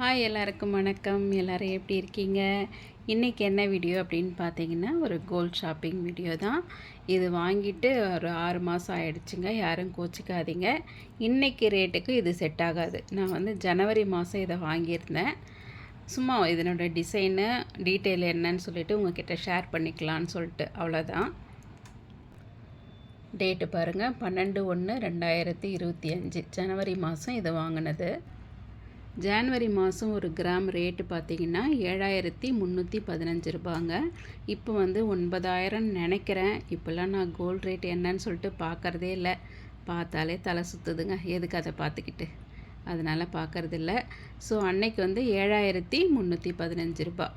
Hi எல்லாருக்கும் வணக்கம். எல்லோரும் எப்படி இருக்கீங்க? இன்றைக்கி என்ன வீடியோ அப்படின்னு பார்த்தீங்கன்னா ஒரு கோல்ட் ஷாப்பிங் வீடியோ தான். இது வாங்கிட்டு ஒரு ஆறு மாதம் ஆகிடுச்சுங்க யாரும் கோச்சிக்காதீங்க. இன்றைக்கி ரேட்டுக்கு இது செட் ஆகாது. நான் வந்து ஜனவரி மாதம் இதை வாங்கியிருந்தேன். சும்மா இதனோட டிசைனு டீட்டெயில் என்னன்னு சொல்லிவிட்டு உங்ககிட்ட ஷேர் பண்ணிக்கலான்னு சொல்லிட்டு. அவ்வளோதான் டேட்டு பாருங்கள் பன்னெண்டு ஒன்று ரெண்டாயிரத்தி இருபத்தி அஞ்சு. ஜனவரி மாதம் இதை வாங்கினது. ஜான்வரி மாதம் ஒரு கிராம் ரேட்டு பார்த்திங்கன்னா ஏழாயிரத்தி முந்நூற்றி பதினஞ்சு ரூபாங்க. இப்போ வந்து ஒன்பதாயிரம் நினைக்கிறேன். இப்போல்லாம் நான் கோல்டு ரேட் என்னன்னு சொல்லிட்டு பார்க்குறதே இல்லை. பார்த்தாலே தலை சுற்றுதுங்க எதுக்கு அதை பார்த்துக்கிட்டு? அதனால் பார்க்குறதில்ல. ஸோ அன்னைக்கு வந்து ஏழாயிரத்தி முந்நூற்றி பதினஞ்சு ரூபா.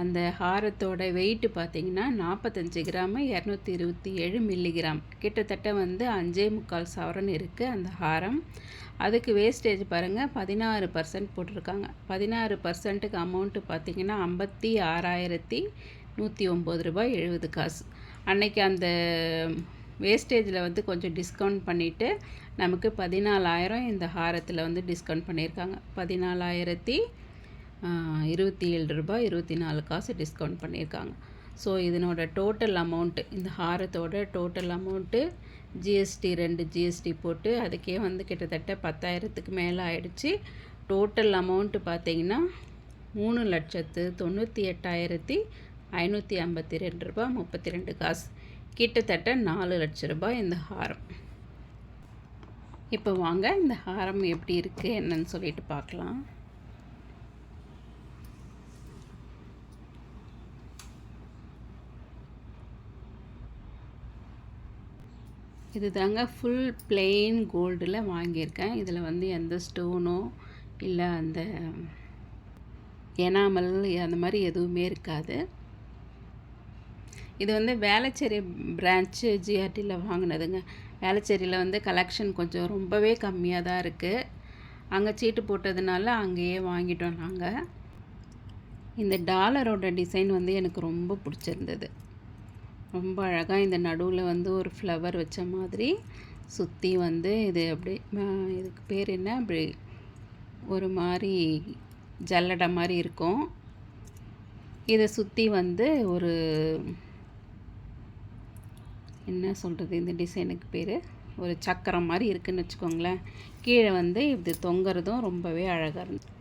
அந்த ஹாரத்தோட வெயிட்டு பார்த்திங்கன்னா நாற்பத்தஞ்சு கிராமு இரநூத்தி இருபத்தி ஏழு மில்லிகிராம் கிட்டத்தட்ட வந்து அஞ்சே முக்கால் சவரன் இருக்குது அந்த ஹாரம். அதுக்கு வேஸ்டேஜ் பாருங்கள் பதினாறு பர்சன்ட் போட்டிருக்காங்க. பதினாறு பர்சன்ட்டுக்கு அமௌண்ட்டு பார்த்திங்கன்னா ஐம்பத்தி ஆறாயிரத்தி நூற்றி ஒம்பது ரூபாய் எழுபது காசு. அன்னைக்கு அந்த வேஸ்டேஜில் வந்து கொஞ்சம் டிஸ்கவுண்ட் பண்ணிவிட்டு நமக்கு பதினாலாயிரம் இந்த ஹாரத்தில் வந்து டிஸ்கவுண்ட் பண்ணியிருக்காங்க. பதினாலாயிரத்தி இருபத்தி ஏழு ரூபாய் இருபத்தி நாலு காசு டிஸ்கவுண்ட் பண்ணியிருக்காங்க. ஸோ இதனோட டோட்டல் அமௌண்ட்டு இந்த ஹாரத்தோட டோட்டல் அமௌண்ட்டு ஜிஎஸ்டி ரெண்டு ஜிஎஸ்டி போட்டு அதுக்கே வந்து கிட்டத்தட்ட பத்தாயிரத்துக்கு மேலே ஆயிடுச்சு. டோட்டல் அமௌண்ட்டு பார்த்திங்கன்னா மூணு லட்சத்து தொண்ணூற்றி எட்டாயிரத்தி ஐநூற்றி ஐம்பத்தி ரெண்டு ரூபாய் முப்பத்தி ரெண்டு காசு. கிட்டத்தட்ட நாலு லட்ச ரூபாய் இந்த ஹாரம். இப்போ வாங்க இந்த ஹாரம் எப்படி இருக்குது என்னன்னு சொல்லிட்டு பார்க்கலாம். இது தாங்க ஃபுல் பிளெயின் கோல்டில் வாங்கியிருக்கேன். இதில் வந்து எந்த ஸ்டோனோ இல்லை அந்த எனாமல் அந்த மாதிரி எதுவுமே இருக்காது. இது வந்து வேளச்சேரி பிரான்ச்சு ஜிஆர்டியில் வாங்கினதுங்க. வேளச்சேரியில் வந்து கலெக்ஷன் கொஞ்சம் ரொம்பவே கம்மியாக தான் இருக்குது அங்கே சீட்டு போட்டதுனால அங்கேயே வாங்கிட்டோம் நாங்கள் இந்த டாலரோட டிசைன் வந்து எனக்கு ரொம்ப பிடிச்சிருந்தது. ரொம்ப அழகாக இந்த நடுவில் வந்து ஒரு ஃப்ளவர் வச்ச மாதிரி சுற்றி வந்து இது அப்படி இதுக்கு பேர் என்ன? அப்படி ஒரு மாதிரி ஜல்லடை மாதிரி இருக்கும். இதை சுற்றி வந்து ஒரு என்ன சொல்கிறது இந்த டிசைனுக்கு பேர்? ஒரு சக்கரம் மாதிரி இருக்குதுன்னு வச்சுக்கோங்களேன். கீழே வந்து இது தொங்குறதும் ரொம்பவே அழகாக இருந்தது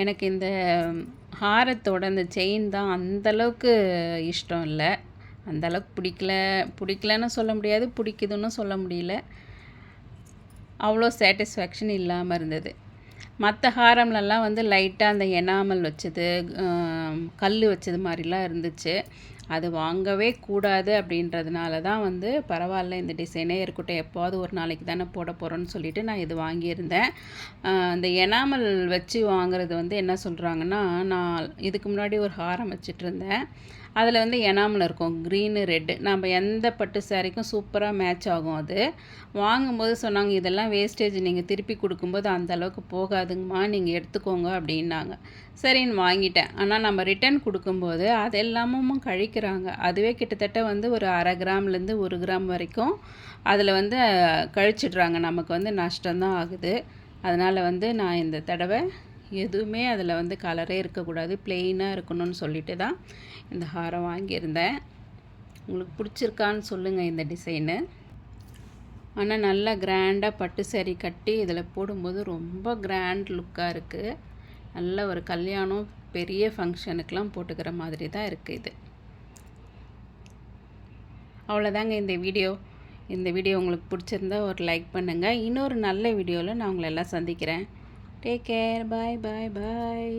எனக்கு இந்த ஹாரத்தோட அந்த செயின் தான் அந்தளவுக்கு இஷ்டம் இல்லை. அந்தளவுக்கு பிடிக்கல பிடிக்கலன்னு சொல்ல முடியாது பிடிக்குதுன்னு சொல்ல முடியல. அவ்வளோ சாட்டிஸ்ஃபேக்ஷன் இல்லாமல் இருந்தது. மற்ற ஹாரம்லலாம் வந்து லைட்டாக அந்த எனாமல் வச்சது கல் வச்சது மாதிரிலாம் இருந்துச்சு. அது வாங்கவே கூடாது அப்படின்றதுனால தான் வந்து பரவாயில்ல இந்த டிசைனே இருக்கட்டும் எப்போது ஒரு நாளைக்கு தானே போட போகிறோன்னு சொல்லிட்டு நான் இது வாங்கியிருந்தேன். அந்த எனாமல் வச்சு வாங்குறது வந்து என்ன சொல்கிறாங்கன்னா நான் இதுக்கு முன்னாடி ஒரு ஹாரம் வச்சுட்டு இருந்தேன். அதில் வந்து எனாமல் இருக்கும் க்ரீனு ரெட்டு நம்ம எந்த பட்டு சாரிக்கும் சூப்பராக மேட்ச் ஆகும் அது. வாங்கும்போது சொன்னாங்க இதெல்லாம் வேஸ்டேஜ் நீங்கள் திருப்பி கொடுக்கும்போது அந்த அளவுக்கு போகாதுங்கம்மா நீங்கள் எடுத்துக்கோங்க அப்படின்னாங்க. சரின்னு வாங்கிட்டேன். ஆனால் நம்ம ரிட்டன் கொடுக்கும்போது அதெல்லாமும் கழிக்க விற்கிறாங்க அதுவே கிட்டத்தட்ட வந்து ஒரு அரை கிராம்லேருந்து ஒரு கிராம் வரைக்கும் அதில் வந்து கழிச்சிடுறாங்க. நமக்கு வந்து நஷ்டம்தான் ஆகுது. அதனால் வந்து நான் இந்த தடவை எதுவுமே அதில் வந்து கலரே இருக்கக்கூடாது. பிளெயினாக இருக்கணும்னு சொல்லிட்டு தான் இந்த ஹாரம் வாங்கியிருந்தேன். உங்களுக்கு பிடிச்சிருக்கான்னு சொல்லுங்கள் இந்த டிசைனு ஆனால் நல்லா கிராண்டாக பட்டு சரி கட்டி இதில் போடும்போது ரொம்ப கிராண்ட் லுக்காக இருக்குது நல்ல ஒரு கல்யாணம் பெரிய ஃபங்க்ஷனுக்கெலாம் போட்டுக்கிற மாதிரி தான் இருக்குது இது. அவ்வளோதாங்க இந்த வீடியோ. இந்த வீடியோ உங்களுக்கு பிடிச்சிருந்தா ஒரு லைக் பண்ணுங்கள் இன்னொரு நல்ல வீடியோவில் நான் உங்களை எல்லாம் சந்திக்கிறேன். டேக் கேர் பாய் பாய் பாய்